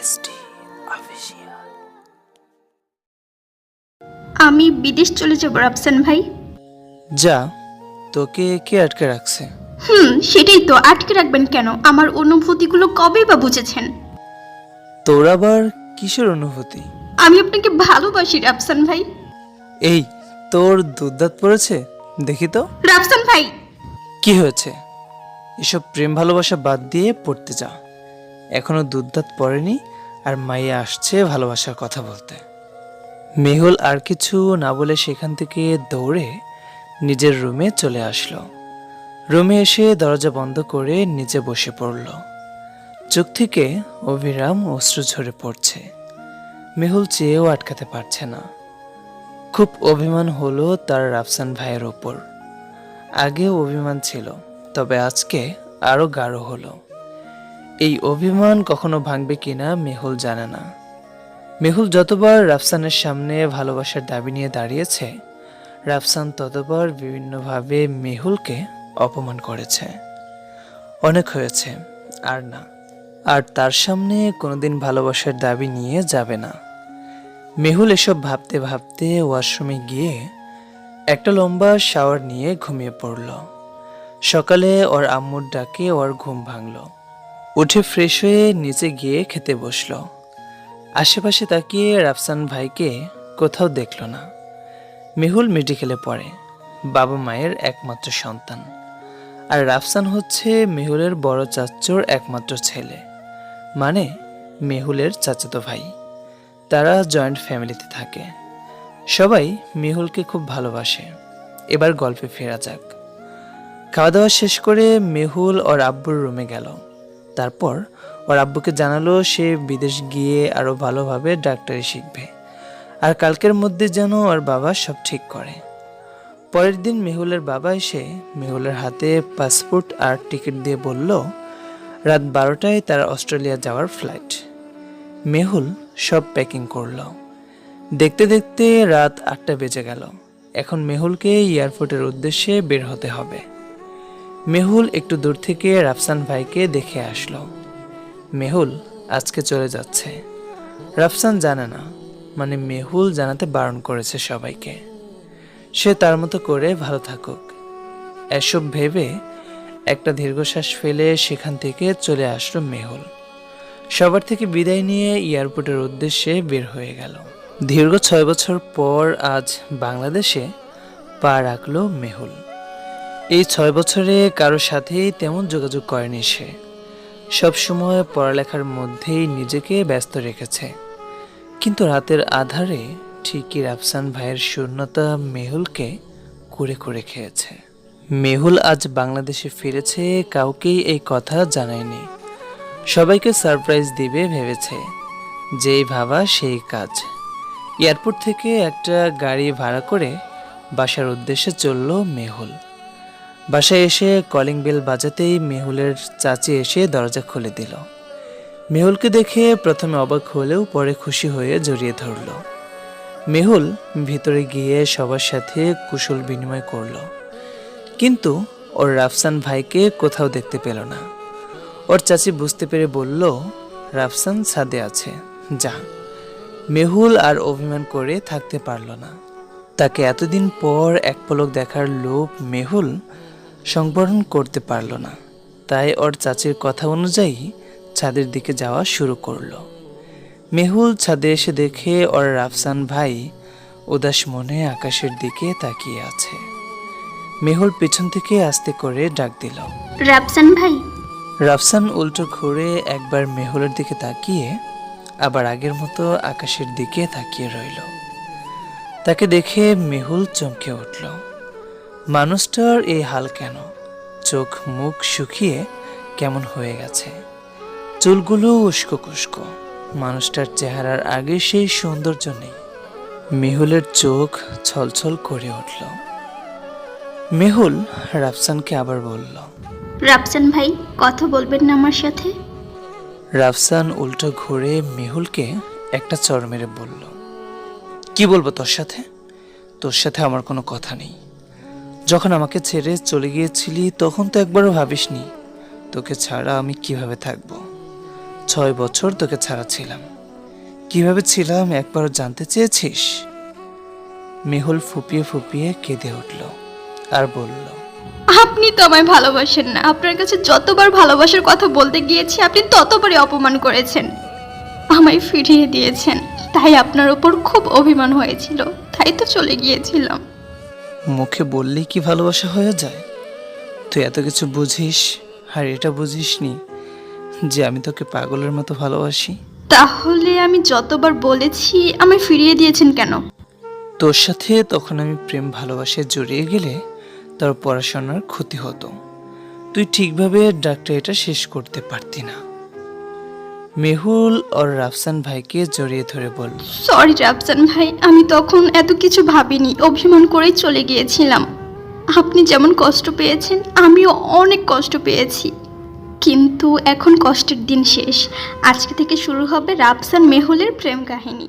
SD official আমি বিদেশ চলে যাব রাফসান ভাই। যা তোকে কে আটকে রাখছে? হুম সেটাই তো আটকে রাখবেন কেন? আমার অনুভূতিগুলো কবেই বা বুঝেছেন? তোর আবার কিসের অনুভূতি? আমি আপনাকে ভালোবাসি রাফসান ভাই। এই তোর দুধদাত পড়েছে? দেখি তো। রাফসান ভাই। কি হয়েছে? এসব প্রেম ভালোবাসা বাদ দিয়ে পড়তে যা। এখনও দুধদাত পড়েনি? আর মাইয়া আসছে ভালোবাসার কথা বলতে। মেহুল আর কিছু না বলে সেখান থেকে দৌড়ে নিজের রুমে চলে আসলো। রুমে এসে দরজা বন্ধ করে নিচে বসে পড়ল। চোখ থেকে অভিরাম অশ্রু ঝরে পড়ছে। মেহুল চেয়েও আটকাতে পারছে না। খুব অভিমান হলো তার রাফসান ভাইয়ের ওপর। আগেও অভিমান ছিল, তবে আজকে আরও গাঢ় হলো। এই অভিমান কখনো ভাঙবে কিনা মেহুল জানে না। মেহুল যতবার রাফসানের সামনে ভালোবাসার দাবি নিয়ে দাঁড়িয়েছে, রাফসান ততবার বিভিন্নভাবে মেহুলকে অপমান করেছে। অনেক হয়েছে, আর না। আর তার সামনে কোনোদিন ভালোবাসার দাবি নিয়ে যাবে না। মেহুল এসব ভাবতে ভাবতে ওয়াশরুমে গিয়ে একটা লম্বা শাওয়ার নিয়ে ঘুমিয়ে পড়ল। সকালে ওর আম্মুর ডাকে ওর ঘুম ভাঙল। উঠে ফ্রেশ হয়ে নিচে গিয়ে খেতে বসল। আশেপাশে তাকিয়ে রাফসান ভাইকে কোথাও দেখল না। মেহুল মেডিকেলে পড়ে, বাবা মায়ের একমাত্র সন্তান। আর রাফসান হচ্ছে মেহুলের বড় চাচ্চোর একমাত্র ছেলে। মানে মেহুলের চাচাতো ভাই। তারা জয়েন্ট ফ্যামিলিতে থাকে। সবাই মেহুলকে খুব ভালোবাসে। এবার গল্পে ফেরা যাক। খাওয়া দাওয়া শেষ করে মেহুল ওর আব্বুর রুমে গেল। তারপর ওর আব্বুকে জানালো সে বিদেশ গিয়ে আরও ভালোভাবে ডাক্তারি শিখবে। আর কালকের মধ্যে যেন ওর বাবা সব ঠিক করে। পরের দিন মেহুলের বাবা এসে মেহুলের হাতে পাসপোর্ট আর টিকিট দিয়ে বলল, রাত বারোটায় তার অস্ট্রেলিয়া যাওয়ার ফ্লাইট। মেহুল সব প্যাকিং করল। দেখতে দেখতে রাত আটটা বেজে গেল। এখন মেহুলকে এয়ারপোর্টের উদ্দেশ্যে বের হতে হবে। মেহুল একটু দূর থেকে রাফসান ভাইকে দেখে আসলো। মেহুল, আজকে চলে যাচ্ছে। রাফসান জানে না মানে মেহুল জানাতে বারণ করেছে সবাইকে। সে তার মতো করে ভালো থাকুক। এসব ভেবে একটা দীর্ঘশ্বাস ফেলে সেখান থেকে চলে আসলো মেহুল। সবার থেকে বিদায় নিয়ে এয়ারপোর্টের উদ্দেশ্যে বের হয়ে গেল। দীর্ঘ ছয় বছর পর আজ বাংলাদেশে পা রাখল মেহুল। এই ছয় বছরে কারোর সাথেই তেমন যোগাযোগ করেনি সে। সবসময় পড়ালেখার মধ্যেই নিজেকে ব্যস্ত রেখেছে। কিন্তু রাতের আধারে ঠিকই রাফসান ভাইয়ের শূন্যতা মেহুলকে কুড়ে করে খেয়েছে। মেহুল আজ বাংলাদেশে ফিরেছে, কাউকেই এই কথা জানায়নি। সবাইকে সারপ্রাইজ দিবে ভেবেছে। যেই ভাবা সেই কাজ। এয়ারপোর্ট থেকে একটা গাড়ি ভাড়া করে বাসার উদ্দেশ্যে চলল মেহুল। বাসায় এসে কলিং বেল বাজাতেই মেহুলের চাচি এসে দরজা খুলে দিল। মেহুলকে দেখে প্রথমে অবাক হলেও পরে খুশি হয়ে জড়িয়ে ধরল। মেহুল ভিতরে গিয়ে সবার সাথে কুশল বিনিময় করল। কিন্তু ওর রাফসান ভাইকে কোথাও দেখতে পেল না। ওর চাচি বুঝতে পেরে বলল, রাফসান ছাদে আছে, যা। মেহুল আর অভিমান করে থাকতে পারল না। তাকে এতদিন পর এক পলক দেখার লোভ মেহুল সংবরণ করতে পারল না। তাই ওর চাচির কথা অনুযায়ী ছাদের দিকে যাওয়া শুরু করল। মেহুল ছাদে এসে দেখে ওর রাফসান ভাই উদাস মনে আকাশের দিকে তাকিয়ে আছে। মেহুল পেছন থেকে আস্তে করে ডাক দিল। রাফসান ভাই। রাফসান উল্টো ঘুরে একবার মেহুলের দিকে তাকিয়ে আবার আগের মতো আকাশের দিকে তাকিয়ে রইল। তাকে দেখে মেহুল চমকে উঠল। মানুষটার এই হাল কেন? চোখ মুখ শুকিয়ে কেমন হয়ে গেছে? চুলগুলো উস্কো কুস্কো মানুষটার চেহারার আগে সেই সৌন্দর্য নেই। মেহুলের চোখ ছলছল করে উঠল। মেহুল রাফসানকে আবার বলল রাফসান ভাই কথা বলবেন না আমার সাথে? রাফসান উল্টো ঘুরে মেহুলকে একটা চর মেরে বলল কি বলব তোর সাথে? তোর সাথে আমার কোনো কথা নেই। যখন আমাকে ছেড়ে চলে গিয়েছিলি, তখন তো একবারও ভাবিসনি, তোকে ছাড়া আমি কীভাবে থাকব? ছয় বছর তোকে ছাড়া ছিলাম। কীভাবে ছিলাম, একবারও জানতে চেয়েছিস? মেহুল ফুপিয়ে ফুপিয়ে কেঁদে উঠল আর বলল, আপনি তো আমায় ভালোবাসেন না। আপনার কাছে যতবার ভালোবাসার কথা বলতে গিয়েছি, আপনি ততবারই অপমান করেছেন। আমায় ফিরিয়ে দিয়েছেন। তাই আপনার উপর খুব অভিমান হয়েছিল। তাই তো চলে গিয়েছিলাম। মুখে বললেই কি ভালোবাসা হয়ে যায়? তুই এত কিছু বুঝিস আর এটা বুঝিসনি যে আমি তোকে পাগলের মতো ভালোবাসি? তাহলে আমি যতবার বলেছি আমায় ফিরিয়ে দিয়েছেন কেন? তোর সাথে তখন আমি প্রেম ভালোবাসায় জড়িয়ে গেলে তোর পড়াশোনার ক্ষতি হতো। তুই ঠিকভাবে ডাক্তার এটা শেষ করতে পারতি না। মেহুল ওর রাফসান ভাইকে জড়িয়ে ধরে বলল সরি রাফসান ভাই, আমি তখন এত কিছু ভাবিনি, অভিমান করেই চলে গিয়েছিলাম। আপনি যেমন কষ্ট পেয়েছেন, আমিও অনেক কষ্ট পেয়েছি। কিন্তু এখন কষ্টের দিন শেষ। আজকে থেকে শুরু হবে রাফসান মেহুলের প্রেম কাহিনী।